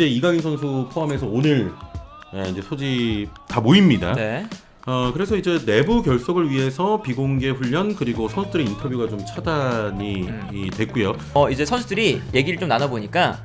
이제 이강인 선수 포함해서 오늘 예, 이제 소집 다 모입니다. 네. 어, 그래서 이제 내부 결석을 위해서 비공개 훈련 그리고 선수들의 인터뷰가 좀 차단이 음. 이 됐고요. 어 이제 선수들이 얘기를 좀 나눠보니까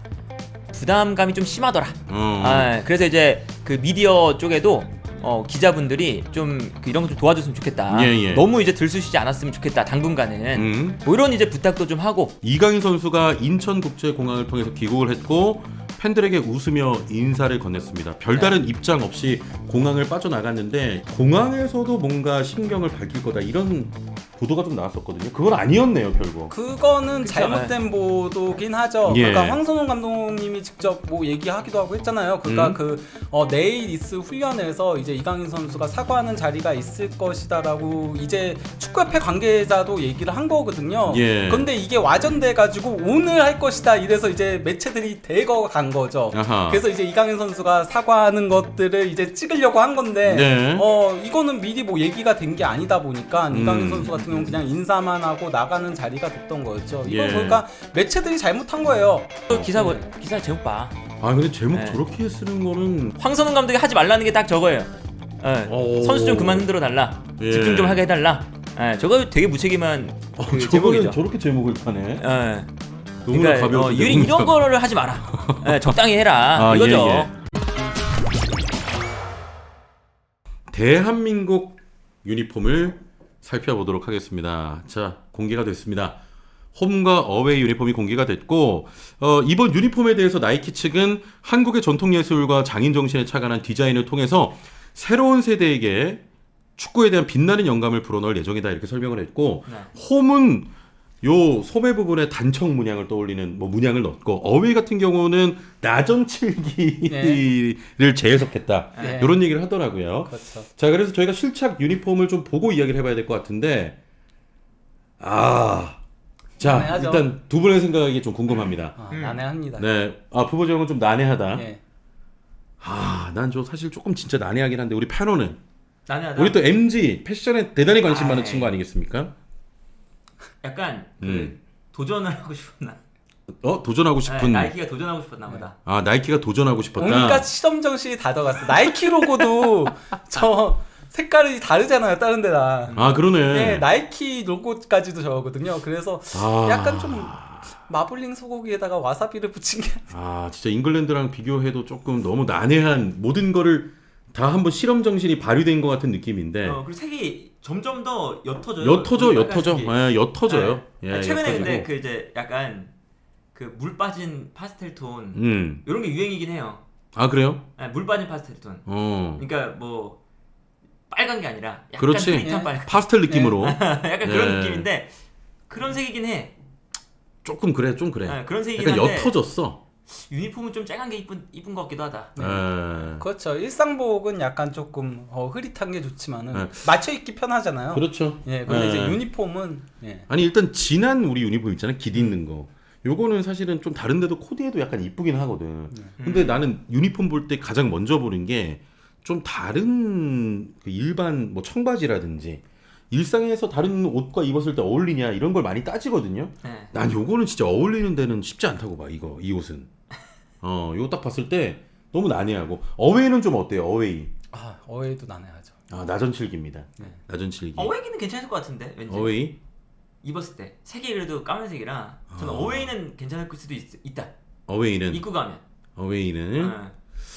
부담감이 좀 심하더라. 어, 아, 그래서 이제 그 미디어 쪽에도 어, 기자분들이 좀그 이런 거 좀 도와줬으면 좋겠다. 예, 예. 너무 이제 들쑤시지 않았으면 좋겠다. 당분간은 음. 뭐 이런 이제 부탁도 좀 하고. 이강인 선수가 인천국제공항을 통해서 귀국을 했고 팬들에게 웃으며 인사를 건넸습니다. 별다른 입장 없이 공항을 빠져나갔는데 공항에서도 뭔가 심경을 밝힐 거다 이런 보도가 좀 나왔었거든요. 그건 아니었네요, 결국. 그거는 그쵸, 잘못된 보도긴 하죠. 예. 그러니까 황선홍 감독님이 직접 뭐 얘기하기도 하고 했잖아요. 그러니까 음. 그 어, 내일 있을 훈련에서 이제 이강인 선수가 사과하는 자리가 있을 것이다라고 이제 축구협회 관계자도 얘기를 한 거거든요. 예. 근데 이게 와전돼 가지고 오늘 할 것이다 이래서 이제 매체들이 대거 간 거죠. 아하. 그래서 이제 이강인 선수가 사과하는 것들을 이제 찍으려고 한 건데 네. 어 이거는 미리 뭐 얘기가 된 게 아니다 보니까 음. 이강인 선수 같은 경우는 그냥 인사만 하고 나가는 자리가 됐던 거였죠. 이건 예. 그러니까 매체들이 잘못한 거예요. 또 기사 보- 기사 제목 봐. 아 근데 제목 네. 저렇게 쓰는 거는 황선홍 감독이 하지 말라는 게 딱 저거예요. 예. 오. 선수 좀 그만 흔들어 달라. 예. 집중 좀 하게 해달라. 예, 저거 되게 무책임한 어, 그 저거는 제목이죠. 저렇게 제목을 타네. 예. 너무나 그러니까, 가벼워. 어, 이, 이런 거를 하지 마라. 예, 적당히 해라. 아, 이거죠. 예, 예. 대한민국 유니폼을 살펴보도록 하겠습니다. 자, 공개가 됐습니다. 홈과 어웨이 유니폼이 공개가 됐고 어, 이번 유니폼에 대해서 나이키 측은 한국의 전통 예술과 장인 정신에 착안한 디자인을 통해서 새로운 세대에게 축구에 대한 빛나는 영감을 불어넣을 예정이다 이렇게 설명을 했고 네. 홈은 요 소매 부분에 단청 문양을 떠올리는 뭐 문양을 넣었고 어웨이 같은 경우는 나정칠기를 재해석했다 네. 이런 얘기를 하더라고요. 그렇죠. 자 그래서 저희가 실착 유니폼을 좀 보고 이야기를 해봐야 될 것 같은데 아. 자 난해하죠. 일단 두 분의 생각이 좀 궁금합니다. 아, 음. 난해합니다. 네, 아 부부정은 좀 난해하다. 예. 아, 난 저 사실 조금 진짜 난해하긴 한데 우리 패너는 나는 우리 또 MG 패션에 대단히 관심 많은 아이. 친구 아니겠습니까? 약간 그 음. 도전을 하고 싶었나? 어 도전하고 싶은 네, 나이키가 도전하고 싶었나 보다. 아 나이키가 도전하고 싶었다. 온갖 실험 정신이 다 들어갔어. 나이키 로고도 저 색깔이 다르잖아요. 다른 데랑. 아 그러네. 네, 나이키 로고까지도 저거거든요. 그래서 아, 약간 좀 마블링 소고기에다가 와사비를 붙인 게 아 진짜 잉글랜드랑 비교해도 조금 너무 난해한 모든 거를 다 한번 실험 정신이 발휘된 것 같은 느낌인데 어, 그리고 색이 점점 더 옅어져요. 옅어져 그 옅어져 빨간색이. 예, 옅어져요. 네. 예, 아니, 최근에 근데 옅어지고. 그 이제 약간 그 물 빠진 파스텔 톤 음. 이런 게 유행이긴 해요. 아 그래요? 네, 물 빠진 파스텔 톤. 어. 그러니까 뭐 빨간 게 아니라 약간 그렇지. 흐릿한 예. 빨간. 파스텔 느낌으로 약간 그런 예. 느낌인데 그런 색이긴 해. 조금 그래 좀 그래. 네, 그런 색이긴 약간 한데 옅어졌어. 유니폼은 좀 쨍한 게 이쁜 이쁜 것 같기도 하다. 예. 그렇죠. 일상복은 약간 조금 어, 흐릿한 게 좋지만은 네. 맞춰 입기 편하잖아요. 그렇죠. 예, 근데 예. 이제 유니폼은 예. 아니 일단 진한 우리 유니폼 있잖아 길 있는 거 요거는 사실은 좀 다른데도 코디해도 약간 이쁘긴 하거든 근데 음. 나는 유니폼 볼 때 가장 먼저 보는 게 좀 다른 그 일반 뭐 청바지라든지 일상에서 다른 옷과 입었을 때 어울리냐 이런 걸 많이 따지거든요 네. 난 요거는 진짜 어울리는 데는 쉽지 않다고 봐 이거 이 옷은 어 요거 딱 봤을 때 너무 난해하고 어웨이는 좀 어때요 어웨이 아, 어웨이도 난해하죠. 아 나전칠기입니다 네. 나전칠기 어웨이는 괜찮을 것 같은데 왠지 어웨이 입었을 때 색이 그래도 까만색이라 저는 아. 어웨이는 괜찮을 수도 있, 있다. 어웨이는 입고 가면. 어웨이는 어.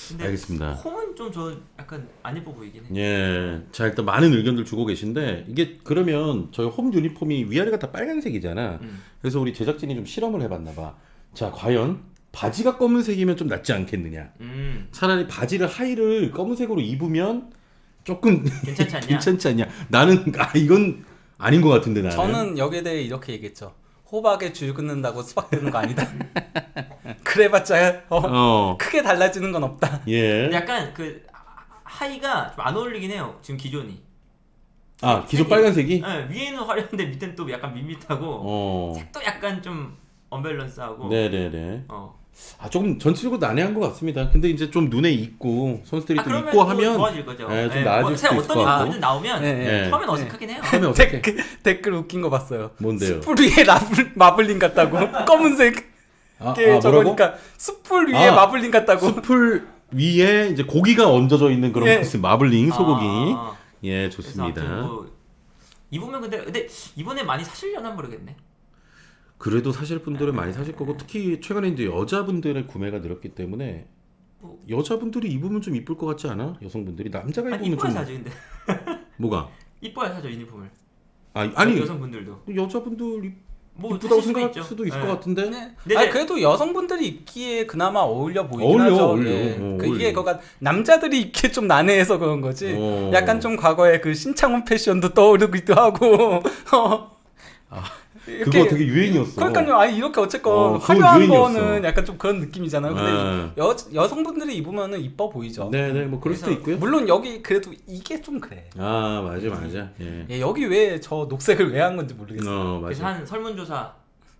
근데 알겠습니다 홈은 좀 저 약간 안 예뻐 보이긴 해. 예. 자, 일단 많은 의견들 주고 계신데 이게 그러면 저희 홈 유니폼이 위아래가 다 빨간색이잖아. 음. 그래서 우리 제작진이 좀 실험을 해봤나 봐. 자, 과연 바지가 검은색이면 좀 낫지 않겠느냐? 음. 차라리 바지를 하의를 검은색으로 입으면 조금 괜찮지 않냐? 괜찮지 않냐? 나는 아 이건 아닌 것 같은데 나는. 저는 여기에 대해 이렇게 얘기했죠. 호박에 줄 긋는다고 수박 되는 거 아니다. 그래봤자 어, 어. 크게 달라지는 건 없다. 예. 약간 그 하- 하의가 좀 안 어울리긴 해요. 지금 기존이. 아, 기존 색이- 빨간색이? 네, 위에는 화려한데 밑에는 또 약간 밋밋하고 어. 색도 약간 좀 언밸런스하고. 네, 네, 네. 어. 아, 조금 전체적으로 난해한 것 같습니다. 근데 이제 좀 눈에 익고 선수들이 아, 좀 그러면 익고 또 하면 좋아질 거죠. 예, 좀 예, 나아질 뭐, 수도 있을 어떤 것 같고. 일이 나오면 예, 예. 예. 처음엔 어색하긴 해요. 하면 어떻게? 댓글, 댓글 웃긴 거 봤어요. 뭔데요? 스프리에 라블, 마블링 같다고 검은색 아, 게 아, 뭐라고? 저거니까 숯불 위에 아, 마블링 같다고. 숯불 위에 이제 고기가 얹어져 있는 그런 예. 무슨 마블링 소고기. 아, 예, 그래서 좋습니다. 뭐 입으면 근데 근데 이번에 많이 사실려나 모르겠네. 그래도 사실 분들은 많이 사실 거고 특히 최근에 이제 여자분들의 구매가 늘었기 때문에 뭐- 여자분들이 입으면 좀 이쁠 것 같지 않아? 여성분들이 남자가 아니 입으면 이뻐야 좀 사지 근데 뭐가? 이뻐야 사죠 유니폼을. 아, 아니 여성분들도 여자분들 입- 뭐 이쁘다고 사실 수도 생각할 있죠. 수도 있을 네. 것 같은데. 네. 근데 아니 이제- 그래도 여성분들이 입기에 그나마 어울려 보이긴 어울려, 하죠. 어울려. 예. 어, 그 이게 어울려. 그가 남자들이 입기에 좀 난해해서 그런 거지. 어. 약간 좀 과거에 그 신창훈 패션도 떠오르기도 하고. 그거 되게 유행이었어. 그러니까요. 아니 이렇게 어쨌건 어, 화려한 유행이었어. 거는 약간 좀 그런 느낌이잖아요. 근데 네. 여 여성분들이 입으면은 이뻐 보이죠. 네, 네, 뭐 그럴 수도 있고요. 물론 여기 그래도 이게 좀 그래. 아, 맞아, 맞아. 예. 예, 여기 왜 저 녹색을 왜 한 건지 모르겠어요. 어, 그래서 맞아. 한 설문조사에서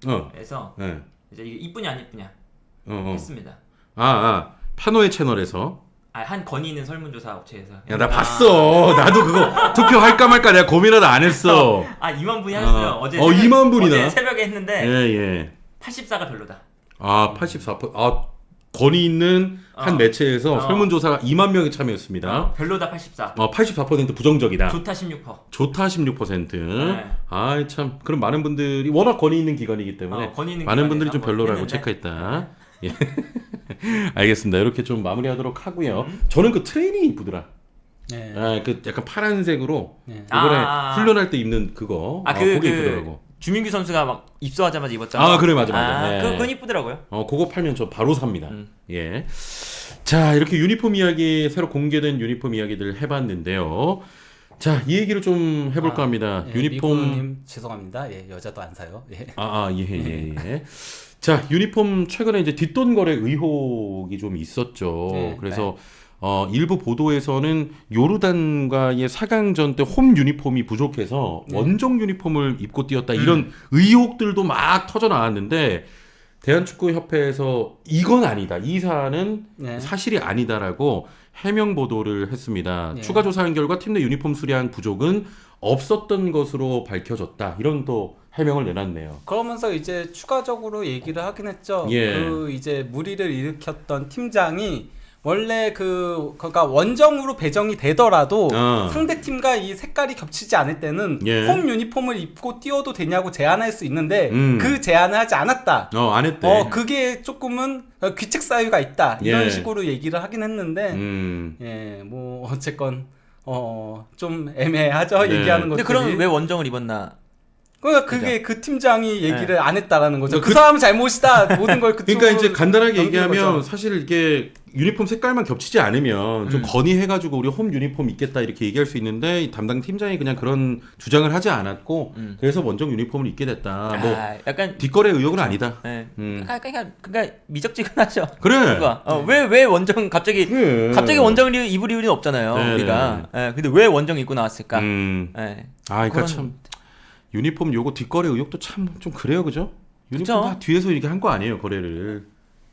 어, 네. 이제 이게 이쁘냐 안 이쁘냐 어, 어. 했습니다. 아, 아, 파노의 채널에서. 아, 한 건의 있는 설문조사 업체에서. 야, 나 봤어. 나도 그거 투표할까 말까 내가 고민하다 안 했어. 아 2만 분이 하셨어요. 아. 어제 어, 2만 분이나? 어제 새벽에 했는데 예, 예. 84가 별로다. 아, 84%. 아, 권위 있는 한 어. 매체에서 어. 설문조사가 2만 명이 참여했습니다. 어, 별로다 84. 어, 84% 부정적이다. 좋다 16%. 좋다 16%. 네. 아이 참 그럼 많은 분들이 워낙 권위 있는 기관이기 때문에 어, 권위 있는 많은 기관에서 분들이 좀 한번 별로라고 했는데. 체크했다. 예. 알겠습니다. 이렇게 좀 마무리하도록 하고요. 음. 저는 그 트레이닝 이쁘더라. 네. 아, 그 약간 파란색으로 네. 이번에 아. 훈련할 때 입는 그거. 아, 아, 그, 그게 그, 이쁘더라고. 주민규 선수가 막 입소하자마자 입었잖아. 아, 그래, 맞아, 맞아. 아, 네. 그, 그건 이쁘더라고요. 어, 그거 팔면 저 바로 삽니다. 음. 예. 자, 이렇게 유니폼 이야기, 새로 공개된 유니폼 이야기들 해봤는데요. 자, 이 얘기를 좀 해볼까 아, 합니다. 예, 유니폼. 미구님 죄송합니다. 예, 여자도 안 사요. 예. 아, 아, 예, 예, 예. 자, 유니폼 최근에 이제 뒷돈 거래 의혹이 좀 있었죠. 네, 그래서 어, 일부 보도에서는 요르단과의 4강전 때 홈 유니폼이 부족해서 네. 원정 유니폼을 입고 뛰었다 이런 의혹들도 막 터져 나왔는데 대한축구협회에서 이건 아니다. 이 사안은 네. 사실이 아니다라고 해명 보도를 했습니다. 네. 추가 조사한 결과 팀 내 유니폼 수량 부족은 없었던 것으로 밝혀졌다. 이런 또 해명을 내놨네요. 그러면서 이제 추가적으로 얘기를 하긴 했죠. 예. 그 이제 무리를 일으켰던 팀장이 원래 그 그러니까 원정으로 배정이 되더라도 어. 상대 팀과 이 색깔이 겹치지 않을 때는 예. 홈 유니폼을 입고 뛰어도 되냐고 제안할 수 있는데 음. 그 제안을 하지 않았다. 어, 안 했대. 어 그게 조금은 귀책 사유가 있다 이런 예. 식으로 얘기를 하긴 했는데 음. 예 뭐 어쨌건 어 좀 애매하죠 네. 얘기하는 근데 것들이 그럼 왜 원정을 입었나? 그러니까 그게 그 팀장이 얘기를 안 했다라는 거죠. 그, 그- 사람은 잘못이다. 모든 걸 그쪽으로 그러니까 이제 간단하게 얘기하면 거죠. 사실 이게 유니폼 색깔만 겹치지 않으면 좀 음. 건의해가지고 우리 홈 유니폼 입겠다 이렇게 얘기할 수 있는데 이 담당 팀장이 그냥 그런 주장을 하지 않았고 음. 그래서 원정 유니폼을 입게 됐다. 뭐 아, 약간 뒷거래 의혹은 아니다. 예. 음. 그러니까, 그러니까, 그러니까 미적지근하죠. 그래. 뭔가 어, 왜왜 원정 갑자기 그래. 갑자기 원정을 입을 이유는 없잖아요. 네, 우리가. 예, 근데 왜 원정 입고 나왔을까? 아, 그러니까 참 유니폼 요거 뒷거래 의혹도 참 좀 그래요, 그죠? 유니폼 그쵸. 다 뒤에서 이렇게 한 거 아니에요, 거래를.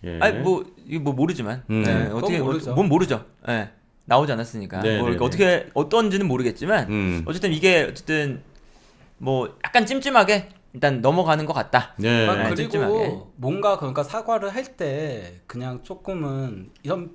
예. 아니 뭐 이거 뭐 모르지만 음. 예, 네, 어떻게 그건 모르죠. 뭔 모르죠. 예. 나오지 않았으니까 네, 뭐 네, 이렇게 어떻게 어떤지는 모르겠지만 음. 어쨌든 이게 어쨌든 뭐 약간 찜찜하게 일단 넘어가는 것 같다. 네. 아, 네, 그리고 찜찜하게. 뭔가 그러니까 사과를 할 때 그냥 조금은 이런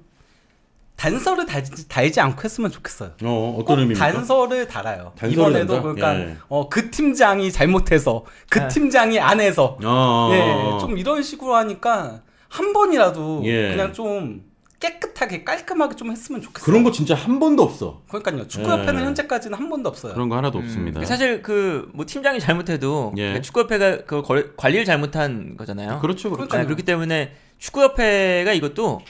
단서를 달지, 달지 않고 했으면 좋겠어요. 어, 꼭 어떤 의미입니까? 단서를 달아요. 단서를 이번에도 단다? 그러니까 예. 어, 그 팀장이 잘못해서 그 네. 팀장이 안 해서 어. 예, 좀 이런 식으로 하니까 한 번이라도 예. 그냥 좀 깨끗하게 깔끔하게 좀 했으면 좋겠어요. 그런 거 진짜 한 번도 없어. 그러니까요. 축구협회는 예. 현재까지는 한 번도 없어요. 그런 거 하나도 없습니다. 음, 사실 그 뭐 팀장이 잘못해도 예. 그러니까 축구협회가 그 걸- 관리를 잘못한 거잖아요. 그렇죠, 그렇죠. 그러니까요. 아, 그렇기 때문에 축구협회가 이것도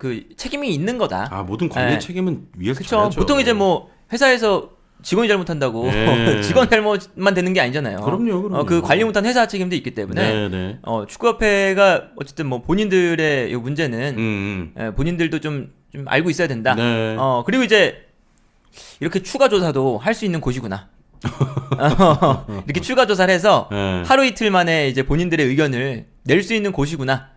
그 책임이 있는 거다. 아 모든 관리 네. 책임은 위에서 그렇죠. 보통 이제 뭐 회사에서 직원이 잘못한다고 네. 직원 잘못만 되는 게 아니잖아요. 그럼요, 그럼요. 어, 그 관리 못한 회사 책임도 있기 때문에 네, 네. 어, 축구협회가 어쨌든 뭐 본인들의 이 문제는 음, 음. 예, 본인들도 좀, 좀 알고 있어야 된다. 네. 어, 그리고 이제 이렇게 추가 조사도 할 수 있는 곳이구나. 어, 이렇게 추가 조사를 해서 네. 하루 이틀 만에 이제 본인들의 의견을 낼 수 있는 곳이구나.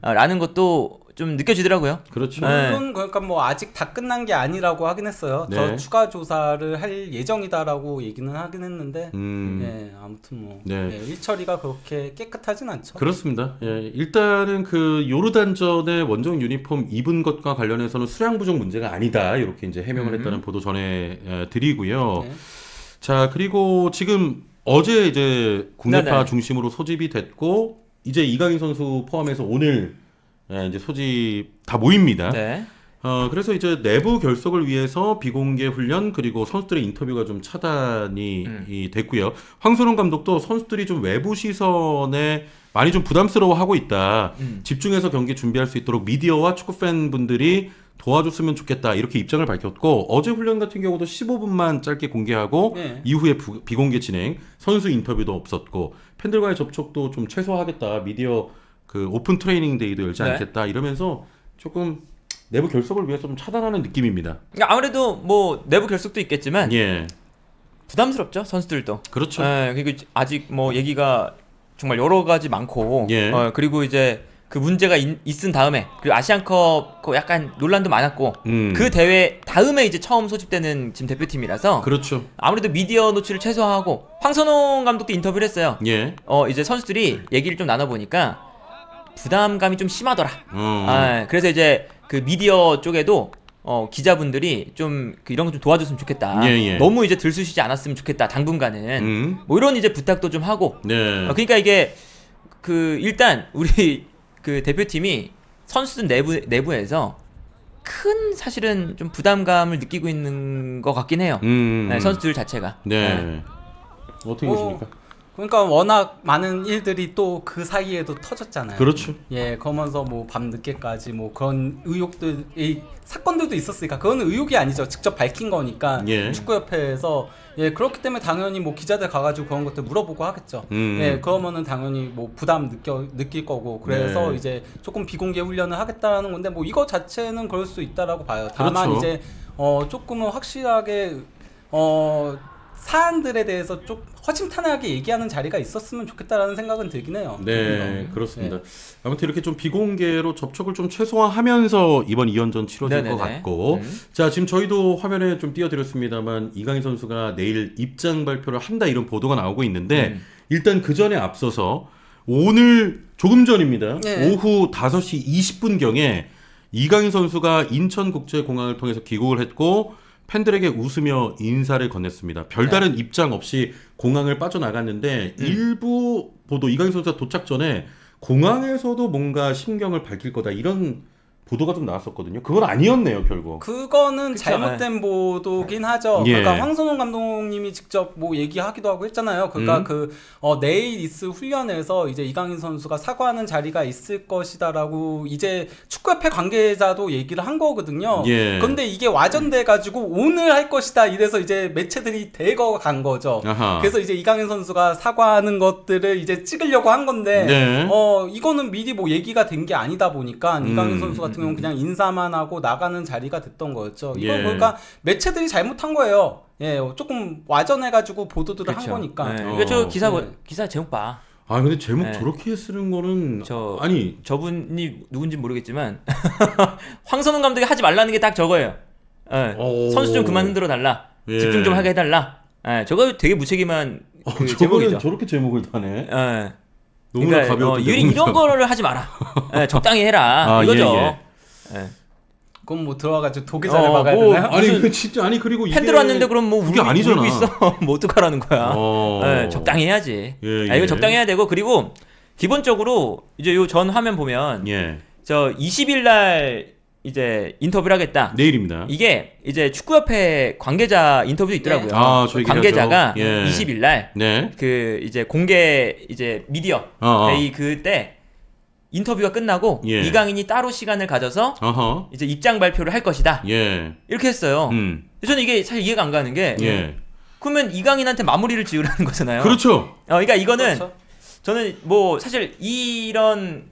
아, 라는 것도 좀 느껴지더라고요. 그렇죠. 네. 물론 그러니까 뭐 아직 다 끝난 게 아니라고 하긴 했어요. 네. 더 추가 조사를 할 예정이다라고 얘기는 하긴 했는데 음. 예, 아무튼 뭐 네. 예, 일처리가 그렇게 깨끗하진 않죠. 그렇습니다. 예, 일단은 그 요르단전의 원정 유니폼 입은 것과 관련해서는 수량 부족 문제가 아니다 이렇게 이제 해명을 음. 했다는 보도 전해 예, 드리고요. 네. 자 그리고 지금 어제 이제 국내파 네네. 중심으로 소집이 됐고 이제 이강인 선수 포함해서 오늘 예, 이제 소집 다 모입니다. 네. 어, 그래서 이제 내부 결석을 위해서 비공개 훈련 그리고 선수들의 인터뷰가 좀 차단이 음. 이 됐고요. 황선홍 감독도 선수들이 좀 외부 시선에 많이 좀 부담스러워하고 있다. 음. 집중해서 경기 준비할 수 있도록 미디어와 축구 팬분들이 도와줬으면 좋겠다 이렇게 입장을 밝혔고 어제 훈련 같은 경우도 15분만 짧게 공개하고 네. 이후에 부- 비공개 진행 선수 인터뷰도 없었고 팬들과의 접촉도 좀 최소화하겠다 미디어 그 오픈 트레이닝 데이도 열지 네. 않겠다 이러면서 조금 내부 결석을 위해서 좀 차단하는 느낌입니다. 그러니까 아무래도 뭐 내부 결석도 있겠지만 예, 부담스럽죠 선수들도. 그렇죠. 예, 그리고 아직 뭐 얘기가 정말 여러 가지 많고, 예. 어, 그리고 이제 그 문제가 있, 있은 다음에 그리고 아시안컵 그 약간 논란도 많았고 음, 그 대회 다음에 이제 처음 소집되는 지금 대표팀이라서 그렇죠. 아무래도 미디어 노출을 최소화하고 황선홍 감독도 인터뷰를 했어요. 예, 어 이제 선수들이 얘기를 좀 나눠 보니까 부담감이 좀 심하더라. 어, 아, 그래서 이제 그 미디어 쪽에도 어, 기자분들이 좀그 이런 거 좀 도와줬으면 좋겠다. 예, 예. 너무 이제 들쑤시지 않았으면 좋겠다. 당분간은 음, 뭐 이런 이제 부탁도 좀 하고. 네, 어, 그러니까 이게 그 일단 우리 그 대표팀이 선수들 내부 내부에서 큰 사실은 좀 부담감을 느끼고 있는 것 같긴 해요. 음, 네, 선수들 자체가. 네. 어떻게 어, 보십니까? 그러니까 워낙 많은 일들이 또 그 사이에도 터졌잖아요. 그렇죠. 예, 그러면서 뭐 밤 늦게까지 뭐 그런 의혹들, 이 사건들도 있었으니까 그건 의혹이 아니죠. 직접 밝힌 거니까 예. 축구협회에서 예 그렇기 때문에 당연히 뭐 기자들 가가지고 그런 것들 물어보고 하겠죠. 음. 예, 그러면은 당연히 뭐 부담 느껴 느낄 거고 그래서 네. 이제 조금 비공개 훈련을 하겠다라는 건데 뭐 이거 자체는 그럴 수 있다라고 봐요. 다만 그렇죠. 이제 어 조금은 확실하게 어 사안들에 대해서 좀 허심탄회하게 얘기하는 자리가 있었으면 좋겠다라는 생각은 들긴 해요. 네. 그렇습니다. 아무튼 이렇게 좀 비공개로 접촉을 좀 최소화하면서 이번 2연전 치러질 네네네. 것 같고, 음. 자 지금 저희도 화면에 좀 띄워드렸습니다만 이강인 선수가 내일 입장 발표를 한다 이런 보도가 나오고 있는데 음. 일단 그 전에 앞서서 오늘 조금 전입니다. 네. 오후 5시 20분 경에 이강인 선수가 인천국제공항을 통해서 귀국을 했고 팬들에게 웃으며 인사를 건넸습니다. 별다른 입장 없이 공항을 빠져나갔는데 음. 일부 보도 이강인 선수가 도착 전에 공항에서도 뭔가 심경을 밝힐 거다 이런 보도가 좀 나왔었거든요. 그건 아니었네요, 결국. 그거는 그쵸, 잘못된 보도긴 하죠. 예. 그러니까 황선홍 감독님이 직접 뭐 얘기하기도 하고 했잖아요. 그러니까 음. 그 어, 내일 있을 훈련에서 이제 이강인 선수가 사과하는 자리가 있을 것이다라고 이제 축구협회 관계자도 얘기를 한 거거든요. 예. 근데 이게 와전돼 가지고 오늘 할 것이다 이래서 이제 매체들이 대거 간 거죠. 아하. 그래서 이제 이강인 선수가 사과하는 것들을 이제 찍으려고 한 건데 네. 어 이거는 미리 뭐 얘기가 된 게 아니다 보니까 음. 이강인 선수 같은 경우는 그냥 인사만 하고 나가는 자리가 됐던 거였죠. 이건 예. 그러니까 매체들이 잘못한 거예요. 예, 조금 와전해가지고 보도들을 한 그렇죠. 거니까. 네. 어. 이거 저 기사 네. 기사 제목 봐. 아 근데 제목 네. 저렇게 쓰는 거는 저- 아니 저분이 누군지 모르겠지만 황선홍 감독이 하지 말라는 게 딱 저거예요. 예. 오. 선수 좀 그만 흔들어 달라. 예. 집중 좀 하게 해달라. 예, 저거 되게 무책임한 어, 그 제목이죠. 저렇게 제목을 다네. 예. 너무나 그러니까, 가벼운 어, 이런, 이런 거를 하지 마라. 예, 적당히 해라. 아, 이거죠. 예, 예. 그럼 뭐 들어가가지고 도계자를 어, 박아야 뭐, 되나요? 아니 그 진짜 아니 그리고 이게 팬들 왔는데 그럼 뭐 그게 울고, 아니잖아. 울고 있어. 뭐 어떡하라는 거야. 어. 예, 적당히 해야지. 예, 아, 이거 예. 적당히 해야 되고 그리고 기본적으로 이제 요 전 화면 보면 예. 저 20일 날 이제 인터뷰를 하겠다. 내일입니다. 이게 이제 축구협회 관계자 인터뷰도 있더라고요. 아, 저 관계자가. 예. 20일 날 네. 그 이제 공개 이제 미디어 어, 어. 데이 그때 인터뷰가 끝나고 예. 이강인이 따로 시간을 가져서 어허. 이제 입장 발표를 할 것이다. 예. 이렇게 했어요. 음. 저는 이게 사실 이해가 안 가는 게 예. 그러면 이강인한테 마무리를 지으라는 거잖아요. 그렇죠. 어, 그러니까 이거는 그렇죠. 저는 뭐 사실 이런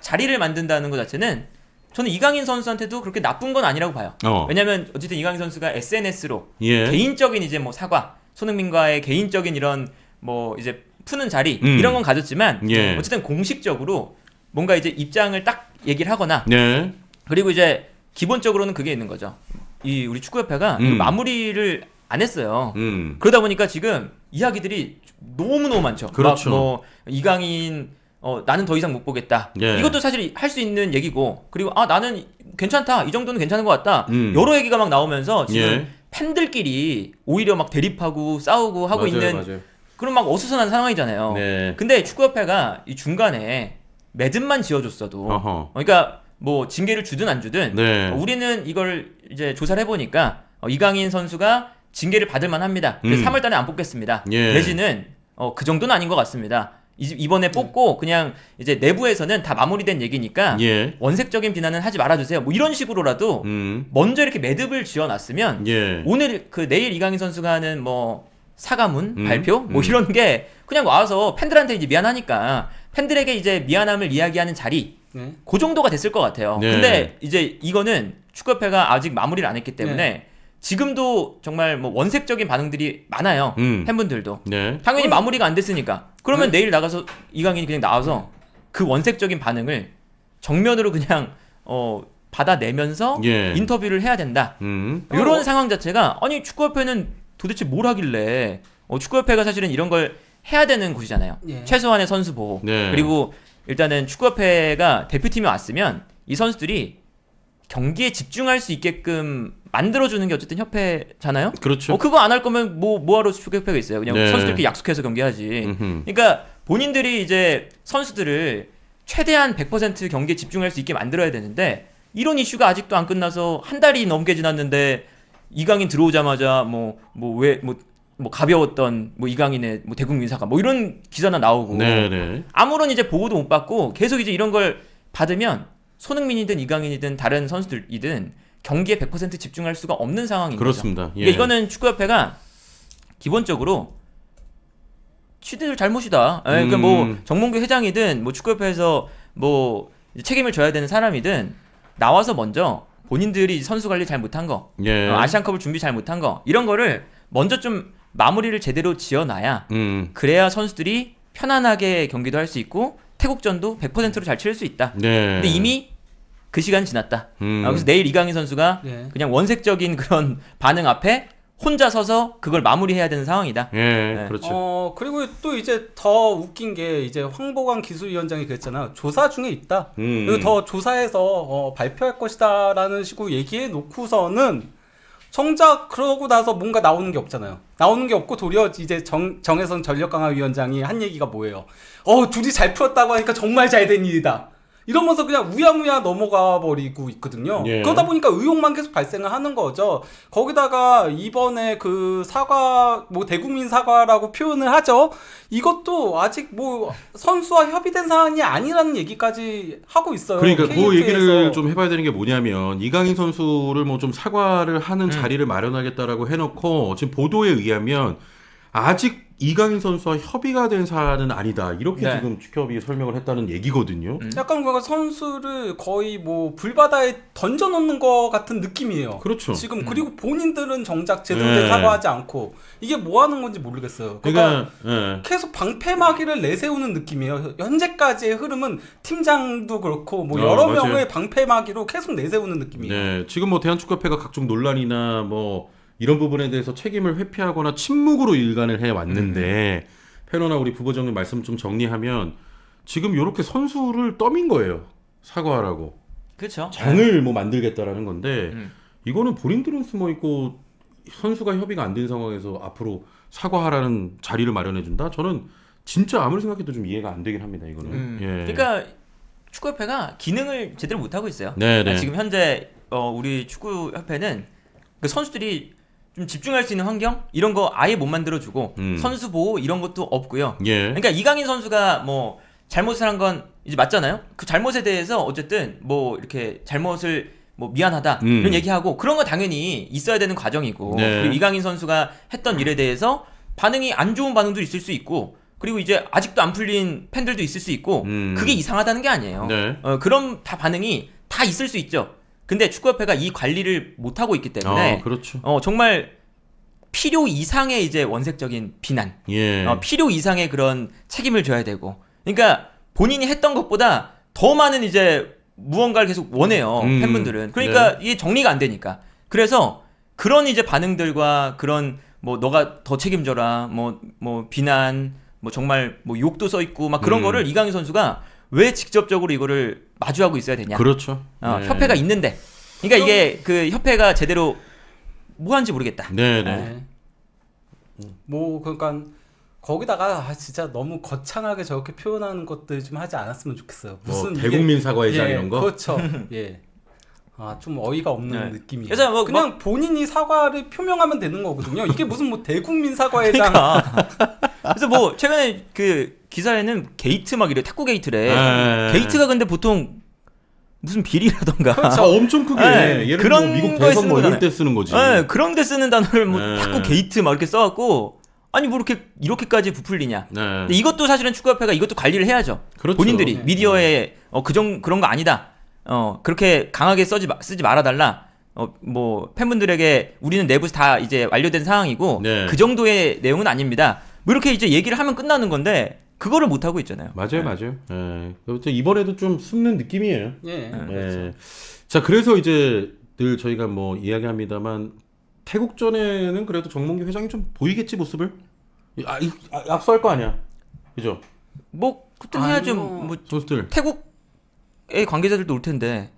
자리를 만든다는 것 자체는 저는 이강인 선수한테도 그렇게 나쁜 건 아니라고 봐요. 어. 왜냐면 어쨌든 이강인 선수가 SNS로 예. 개인적인 이제 뭐 사과, 손흥민과의 개인적인 이런 뭐 이제 푸는 자리 음. 이런 건 가졌지만 예. 어쨌든 공식적으로 뭔가 이제 입장을 딱 얘기를 하거나 네. 그리고 이제 기본적으로는 그게 있는 거죠. 이 우리 축구협회가 음. 마무리를 안 했어요. 음. 그러다 보니까 지금 이야기들이 너무 너무 많죠. 그렇죠. 막 뭐 이강인 어 나는 더 이상 못 보겠다. 예. 이것도 사실 할 수 있는 얘기고 그리고 아 나는 괜찮다. 이 정도는 괜찮은 것 같다. 음. 여러 얘기가 막 나오면서 지금 예. 팬들끼리 오히려 막 대립하고 싸우고 하고 맞아요, 있는 맞아요. 그런 막 어수선한 상황이잖아요. 네. 근데 축구협회가 이 중간에 매듭만 지어줬어도 어허. 그러니까 뭐 징계를 주든 안 주든 네. 어, 우리는 이걸 이제 조사를 해보니까 어, 이강인 선수가 징계를 받을 만합니다. 그래서 음. 3월 달에 안 뽑겠습니다. 예. 내지는 어, 그 정도는 아닌 것 같습니다. 이, 이번에 뽑고 그냥 이제 내부에서는 다 마무리된 얘기니까 예. 원색적인 비난은 하지 말아주세요. 뭐 이런 식으로라도 음. 먼저 이렇게 매듭을 지어놨으면 예. 오늘 그 내일 이강인 선수가 하는 뭐 사과문 음, 발표 뭐 음. 이런 게 그냥 와서 팬들한테 이제 미안하니까 팬들에게 이제 미안함을 이야기하는 자리 네. 그 정도가 됐을 것 같아요. 네. 근데 이제 이거는 축구협회가 아직 마무리를 안 했기 때문에 네. 지금도 정말 뭐 원색적인 반응들이 많아요. 음. 팬분들도 네. 당연히 마무리가 안 됐으니까 그러면 네. 내일 나가서 이강인이 그냥 나와서 그 원색적인 반응을 정면으로 그냥 어 받아내면서 예. 인터뷰를 해야 된다. 음. 이런 어. 상황 자체가 아니 축구협회는 도대체 뭘 하길래 어, 축구협회가 사실은 이런 걸 해야 되는 곳이잖아요. 예. 최소한의 선수 보호 네. 그리고 일단은 축구협회가 대표팀이 왔으면 이 선수들이 경기에 집중할 수 있게끔 만들어주는 게 어쨌든 협회잖아요. 그렇죠. 어 그거 안 할 거면 뭐 뭐하러 축구협회가 있어요. 그냥 네. 선수들끼리 약속해서 경기하지. 음흠. 그러니까 본인들이 이제 선수들을 최대한 100% 경기에 집중할 수 있게 만들어야 되는데 이런 이슈가 아직도 안 끝나서 한 달이 넘게 지났는데 이강인 들어오자마자 뭐 뭐왜뭐뭐 가벼웠던 뭐 이강인의 뭐 대국민 사과 뭐 이런 기사나 나오고 네, 네. 아무런 이제 보호도 못 받고 계속 이제 이런 걸 받으면 손흥민이든 이강인이든 다른 선수들이든 경기에 100% 집중할 수가 없는 상황인. 그렇습니다. 예. 그러니까 이거는 축구협회가 기본적으로 취들 잘못이다. 예, 그러니까 음. 뭐 정몽규 회장이든 뭐 축구협회에서 뭐 책임을 져야 되는 사람이든 나와서 먼저 본인들이 선수 관리 잘 못한 거, 예. 어, 아시안컵을 준비 잘 못한 거 이런 거를 먼저 좀 마무리를 제대로 지어놔야 음. 그래야 선수들이 편안하게 경기도 할 수 있고 태국전도 100%로 잘 치를 수 있다. 네. 근데 이미 그 시간 지났다. 음. 아, 그래서 내일 이강인 선수가 예. 그냥 원색적인 그런 반응 앞에 혼자 서서 그걸 마무리해야 되는 상황이다. 예, 네. 그렇죠. 어 그리고 또 이제 더 웃긴 게 이제 황보관 기술위원장이 그랬잖아요. 조사 중에 있다. 음. 그리고 더 조사해서 어, 발표할 것이다라는 식으로 얘기해 놓고서는 정작 그러고 나서 뭔가 나오는 게 없잖아요. 나오는 게 없고 도리어 이제 정, 정혜선 전력강화위원장이 한 얘기가 뭐예요? 어 둘이 잘 풀었다고 하니까 정말 잘 된 일이다. 이러면서 그냥 우야무야 넘어가 버리고 있거든요. 예. 그러다 보니까 의혹만 계속 발생을 하는 거죠. 거기다가 이번에 그 사과 뭐 대국민 사과라고 표현을 하죠. 이것도 아직 뭐 선수와 협의된 사안이 아니라는 얘기까지 하고 있어요. 그러니까 그 KF에서. 얘기를 좀 해봐야 되는 게 뭐냐면 이강인 선수를 뭐 좀 사과를 하는 음. 자리를 마련하겠다라고 해놓고 지금 보도에 의하면 아직 이강인 선수와 협의가 된 사안은 아니다 이렇게 네. 지금 축협이 설명을 했다는 얘기거든요. 음. 약간 뭔가 선수를 거의 뭐 불바다에 던져놓는 것 같은 느낌이에요. 그렇죠. 지금 음. 그리고 본인들은 정작 제대로 네. 된 사과하지 않고 이게 뭐 하는 건지 모르겠어요. 그러니까 그러니까 예. 계속 방패막이를 내세우는 느낌이에요. 현재까지의 흐름은 팀장도 그렇고 뭐 어, 여러 맞아요. 명의 방패막이로 계속 내세우는 느낌이에요. 네, 지금 뭐 대한축구협회가 각종 논란이나 뭐 이런 부분에 대해서 책임을 회피하거나 침묵으로 일관을 해 왔는데 페로나 우리 부부장님 말씀 좀 정리하면 지금 이렇게 선수를 떠민 거예요. 사과하라고 그렇죠. 장을 뭐 만들겠다라는 건데 음. 이거는 본인들은 숨어 있고 선수가 협의가 안 된 상황에서 앞으로 사과하라는 자리를 마련해 준다. 저는 진짜 아무리 생각해도 좀 이해가 안 되긴 합니다. 이거는. 음. 예. 그러니까 축구협회가 기능을 제대로 못 하고 있어요. 네, 네. 아, 지금 현재 어, 우리 축구협회는 그 선수들이 좀 집중할 수 있는 환경 이런 거 아예 못 만들어주고 음. 선수 보호 이런 것도 없고요. 예. 그러니까 이강인 선수가 뭐 잘못을 한 건 이제 맞잖아요. 그 잘못에 대해서 어쨌든 뭐 이렇게 잘못을 뭐 미안하다 음. 이런 얘기하고 그런 건 당연히 있어야 되는 과정이고 네. 그리고 이강인 선수가 했던 일에 대해서 반응이 안 좋은 반응도 있을 수 있고 그리고 이제 아직도 안 풀린 팬들도 있을 수 있고 음. 그게 이상하다는 게 아니에요. 네. 어, 그런 다 반응이 다 있을 수 있죠. 근데 축구협회가 이 관리를 못 하고 있기 때문에 아, 그렇죠. 어, 정말 필요 이상의 이제 원색적인 비난, 예. 어, 필요 이상의 그런 책임을 져야 되고, 그러니까 본인이 했던 것보다 더 많은 이제 무언가를 계속 원해요 음, 팬분들은 그러니까 이게 정리가 안 되니까 그래서 그런 이제 반응들과 그런 뭐 너가 더 책임져라 뭐뭐 비난 뭐 정말 뭐 욕도 써 있고 막 그런 음. 거를 이강인 선수가 왜 직접적으로 이거를 마주하고 있어야 되냐 그렇죠. 어, 네. 협회가 있는데 그러니까 이게 그 협회가 제대로 뭐 하는지 모르겠다 네, 네. 네. 뭐 그러니까 거기다가 아, 진짜 너무 거창하게 저렇게 표현하는 것들 좀 하지 않았으면 좋겠어요. 뭐 무슨 이게- 대국민 사과회장 예, 이런 거. 그렇죠. 예. 아, 좀 어이가 없는 네. 느낌이에요. 그래서 뭐 그냥 본인이 사과를 표명하면 되는 거거든요. 이게 무슨 뭐 대국민 사과회장 그러니까 그래서 뭐 최근에 그 기사에는 게이트 막 이래 탁구 게이트래 네. 게이트가 근데 보통 무슨 비리라던가 아, 엄청 크게 네, 예를 그런 들어 뭐 미국 대선 뭐 쓰는 이럴 때 쓰는 거지. 네, 그런 데 쓰는 단어를 뭐 네. 탁구 게이트 막 이렇게 써갖고 아니 뭐 이렇게 이렇게까지 부풀리냐 네. 근데 이것도 사실은 축구협회가 이것도 관리를 해야죠 그렇죠. 본인들이 네. 미디어에 어 그정 그런 거 아니다 어 그렇게 강하게 써지 마- 쓰지 말아달라 어 뭐 팬분들에게 우리는 내부에서 다 이제 완료된 상황이고 네. 그 정도의 내용은 아닙니다 뭐 이렇게 이제 얘기를 하면 끝나는 건데 그거를 못 하고 있잖아요 맞아요, 맞아요. 예. 그래서 이번에도 좀 숨는 느낌이에요. 예. 예. 자, 그래서 이제 늘 저희가 뭐 이야기합니다만 태국전에는 그래도 정몽규 회장이 좀 보이겠지 모습을. 아, 이- 아, 압수할 거 아니야. 그죠? 뭐 그때 아니요. 해야죠 뭐 선수들. 태국의 관계자들도 올 텐데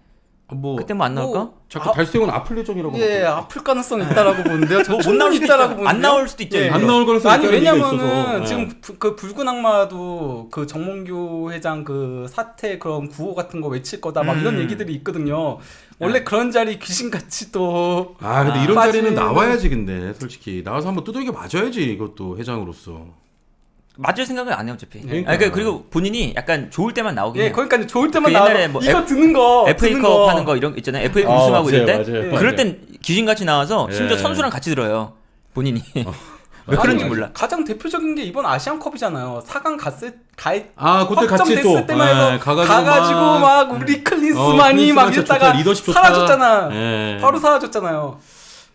뭐 그때 뭐안 나올까? 뭐, 자꾸 달수형은 아플 예정이라고. 예, 그러더라고요. 아플 가능성이 있다라고 보는데요. 저 뭐못 충분히 나올 수도 있다라고 있죠. 보는데요. 안 나올 수도 있죠, 예. 안 나올 가능성이 아니 왜냐면은 있어서. 예. 지금 부- 그 붉은 악마도 그 정몽규 회장 그 사태 그런 구호 같은 거 외칠 거다 막 음. 이런 얘기들이 있거든요. 원래 그런 자리 귀신같이 또 아, 근데 아, 이런 자리는 빠지는- 나와야지 근데 솔직히 나와서 한번 두들겨 맞아야지 이것도 회장으로서. 맞을 생각을 안 해요 어차피 그러니까. 아니, 그- 그리고 본인이 약간 좋을 때만 나오긴 예, 해요 그러니까 좋을 때만 그 나와 옛날에 뭐 이거 F- 드는 거 FA컵 드는 하는 거 이런 거 있잖아요 FA컵 아, 우승하고 이럴 때 맞아요, 맞아요. 예. 그럴 땐 귀신같이 나와서 심지어 예. 선수랑 같이 들어요 본인이 왜 그런지 아니, 몰라 가장 대표적인 게 이번 아시안컵이잖아요. 4강 갔을 가 아, 그때 같이 확정됐을 또 때만 해서 예, 가가지고, 막, 우리 클린스만이 어, 막 클린스만 진짜 이랬다가 좋다, 리더십 좋다. 사라졌잖아. 예. 바로 사라졌잖아요.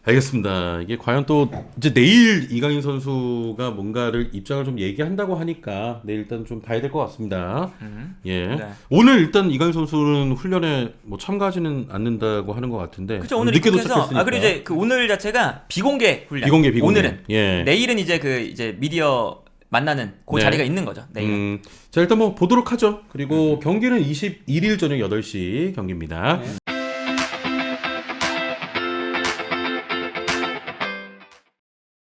알겠습니다. 이게 과연 또 이제 내일 이강인 선수가 뭔가를 입장을 좀 얘기한다고 하니까 내일 일단 좀 봐야 될 것 같습니다. 음. 예. 네. 오늘 일단 이강인 선수는 훈련에 뭐 참가하지는 않는다고 하는 것 같은데. 그죠 오늘 늦게 도착했으니까. 아 그리고 이제 그 오늘 자체가 비공개 훈련 비공개 비공개. 오늘은 예. 내일은 이제 그 이제 미디어 만나는 그 네. 자리가 있는 거죠 내일은 음, 자 일단 뭐 보도록 하죠. 그리고 음. 경기는 21일 저녁 8시 경기입니다. 네.